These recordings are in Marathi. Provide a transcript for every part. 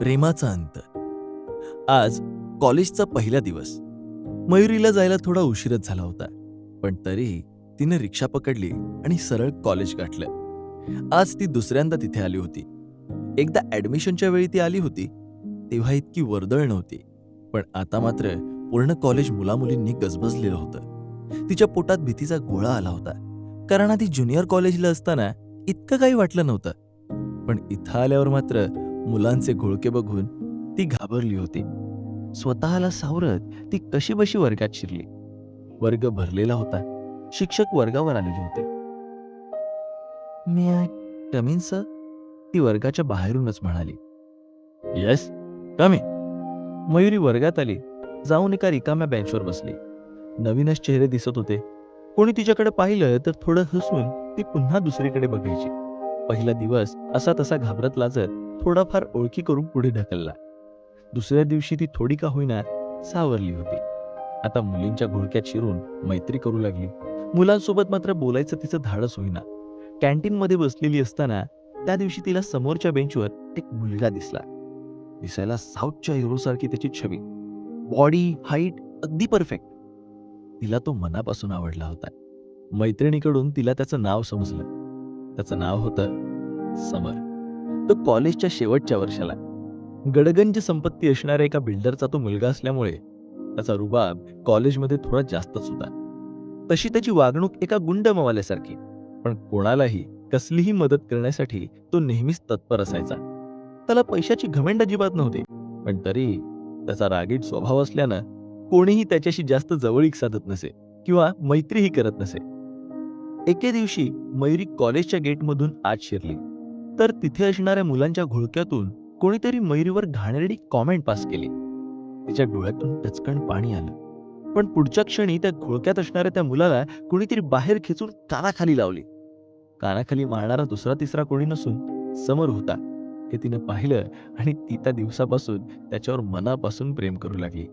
प्रेमाचा अंत. आज कॉलेजचा पहिला दिवस. मयुरीला जायला थोडा उशीरच झाला होता पण तरीही तिने रिक्षा पकडली आणि सरळ कॉलेज गाठलं. आज ती दुसऱ्यांदा तिथे आली होती. एकदा ऍडमिशनच्या वेळी ती आली होती तेव्हा इतकी वर्दळ नव्हती पण आता मात्र पूर्ण कॉलेज मुलामुलींनी गजबजलेलं होतं. तिच्या पोटात भीतीचा गोळा आला होता कारण आधी ज्युनियर कॉलेजला असताना इतकं काही वाटलं नव्हतं. पण इथं आल्यावर मात्र मुलांचे घोळके बघून ती घाबरली होती. स्वतःला सावरत ती कशी बशी वर्गात शिरली. वर्ग भरलेला होता. शिक्षक वर्गावर आलेले होते. मी कमीन सर ती वर्गाच्या बाहेरूनच म्हणाली. येस कमी मयुरी वर्गात आली. जाऊन एका रिकाम्या बेंचवर बसली. नवीनच चेहरे दिसत होते. कोणी तिच्याकडे पाहिलं तर थोडं हसून ती पुन्हा दुसरीकडे बघायची. पहिला दिवस असा तसा घाबरत लाजत थोडाफार ओळखी करून पुढे ढकलला. दुसऱ्या दिवशी ती थोडी का होईना सावरली होती. आता मुलींच्या घोळक्यात शिरून मैत्री करू लागली. मुलांसोबत मात्र बोलायचं तिचं धाडस होईना. कॅन्टीनमध्ये बसलेली असताना त्या दिवशी तिला समोरच्या बेंचवर एक मुलगा दिसला. दिसायला साऊथच्या हिरोसारखी त्याची छवी बॉडी हाईट अगदी परफेक्ट. तिला तो मनापासून आवडला होता. मैत्रिणीकडून तिला त्याचं नाव समजलं. त्याचं नाव होतं समर. तो कॉलेजच्या शेवटच्या वर्षाला. गडगंज संपत्ती असणाऱ्या एका बिल्डरचा तो मुलगा असल्यामुळे त्याचा रुबाब कॉलेजमध्ये थोडा जास्तच होता. तशी त्याची वागणूक एका गुंड मवाल्यासारखी पण कोणालाही कसलीही मदत करण्यासाठी तो नेहमीच तत्पर असायचा. त्याला पैशाची घमेंड अजिबात नव्हती पण तरी त्याचा रागीट स्वभाव असल्यानं कोणीही त्याच्याशी जास्त जवळीक साधत नसे किंवा मैत्रीही करत नसे. एके दिवशी मयुरी कॉलेजच्या गेटमधून आत शिरली. तर तिथे असणाऱ्या मुलांच्या घोळक्यातून कोणीतरी मयुरीवर घाणेरडी कॉमेंट पास केली. तिच्या डोळ्यातून टचकण पाणी आलं. पण पुढच्या क्षणी त्या घोळक्यात असणाऱ्या त्या मुलाला कोणीतरी बाहेर खेचून कानाखाली लावली. कानाखाली मारणारा दुसरा तिसरा कोणी नसून समोर होता. हे तिनं पाहिलं आणि ती त्या दिवसापासून त्याच्यावर मनापासून प्रेम करू लागली.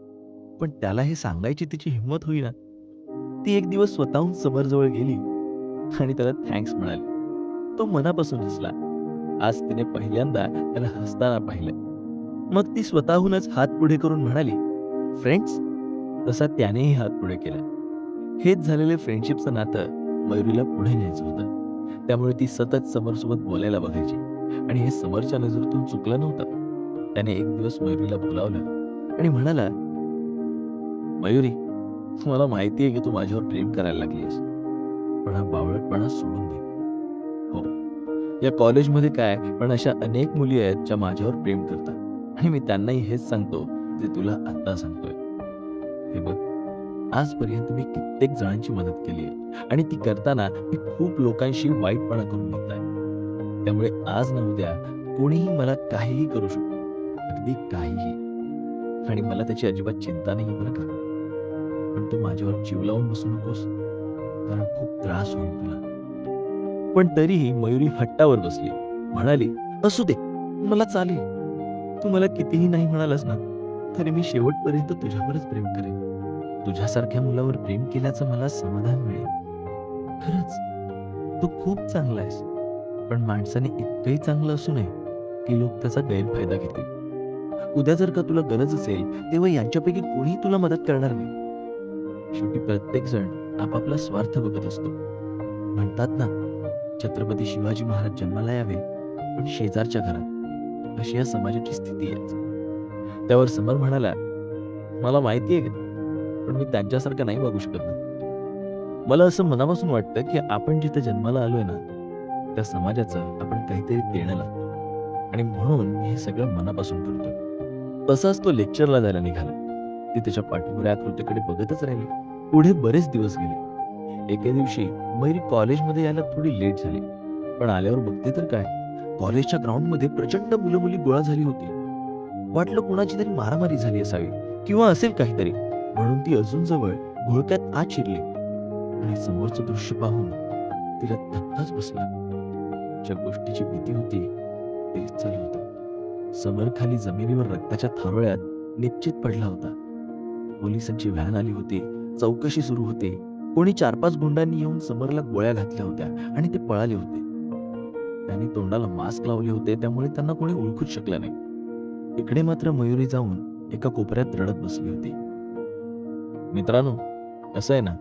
पण त्याला हे सांगायची तिची हिंमत होईना. ती एक दिवस स्वतःहून समरजवळ गेली. आणि त्याला थँक्स म्हणाली. तो मनापासून हसला. आज तिने पहिल्यांदा त्याला हसताना पाहिलं. मग ती स्वतःहूनच हात पुढे करून म्हणाली फ्रेंड्स तसा त्यानेही हात पुढे केला. हेच झालेले फ्रेंडशिपचं नातं मयुरीला पुढे न्यायचं होतं. त्यामुळे ती सतत समरसोबत बोलायला बघायची. आणि हे समरच्या नजरेतून चुकलं नव्हतं. त्याने एक दिवस मयुरीला बोलावलं आणि म्हणाला मयुरी मला माहिती आहे की तू माझ्यावर प्रेम करायला लागलीस पण बावळटपणा सोडून दे. हो. या कॉलेजमध्ये काय पण अशा अनेक मुली आहेत ज्या माझ्यावर प्रेम करतात. आणि मी त्यांनाही हेच सांगतो जे तुला आता सांगतोय. हे बघ आजपर्यंत मी कित्येक जणांची मदत केली आहे आणि ती करताना मी खूप लोकांशी वाईटपणा करून बघताय त्यामुळे आज न उद्या कोणीही मला काहीही करू शकतो. अगदी काहीही. आणि मला त्याची अजिबात चिंता नाही बरं का? पण तू माझ्यावर जीव लावून बसू नकोस. कारण खूप त्रास होईल तुला. पण तरीही मयुरी हट्टावर बसली. म्हणाली असू दे मला चालेल. तू मला कितीही नाही म्हणालास ना तरी मी शेवटपर्यंत तुझ्यावरच प्रेम करेन. तुझ्यासारख्या मुलावर प्रेम केल्याचं मला समाधान मिळेल. खरंच तू खूप चांगला आहेस. पण माणसाने इतकंही चांगलं असू नये की लोक त्याचा गैरफायदा घेतील. उद्या जर का तुला गरज असेल तेव्हा यांच्यापैकी कोणीही तुला मदत करणार नाही. शेवटी प्रत्येक जण आपापला स्वार्थ बघत असतो. म्हणतात ना छत्रपती शिवाजी महाराज जन्माला यावे पण शेजारच्या घरात. अशी या समाजाची स्थिती आहे. त्यावर समर म्हणाला मला माहिती आहे पण मी त्यांच्यासारखं नाही वागू शकत ना. मला असं मनापासून वाटतं की आपण जिथे जन्माला आलोय ना त्या समाजाचं आपण काहीतरी देणं लागतो. आणि म्हणून मी हे सगळं मनापासून करतो तसाच तो लेक्चरला जायला निघाला. ती त्याच्या पाठपुऱ्या आकृतीकडे बघतच राहिली. पुढे बरेच दिवस गेले. एके दिवशी मैरी कॉलेजमध्ये यायला थोडी लेट झाली. पण आल्यावर बघते तर काय कॉलेजच्या ग्राउंडमध्ये प्रचंड मुलं मुली गोळा झाली होती. वाटलं कुणाची तरी मारामारी झाली असावी किंवा असेल काहीतरी म्हणून ती अजून जवळ घोळक्यात आत शिरली. आणि समोरचं दृश्य पाहून तिला धक्काच बसला. ज्या गोष्टीची भीती होती तेच चालू होतं. समर खाली जमिनीवर रक्ताच्या थारोळ्यात निश्चित पडला होता. पोलिसांची व्हॅन आली होती. चौकशी सुरू होते. कोणी चार पाच गुंडांनी येऊन समरला गोळ्या घातल्या होत्या आणि ते पळाले होते. त्यांनी तोंडाला मास्क लावले होते त्यामुळे त्यांना कोणी ओळखूच शकलं नाही. इकडे मात्र मयुरी जाऊन एका कोपऱ्यात रडत बसली होती. मित्रांनो असं आहे ना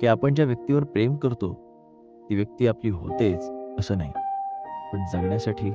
की आपण ज्या व्यक्तीवर प्रेम करतो ती व्यक्ती आपली होतेच असं नाही. पण जगण्यासाठी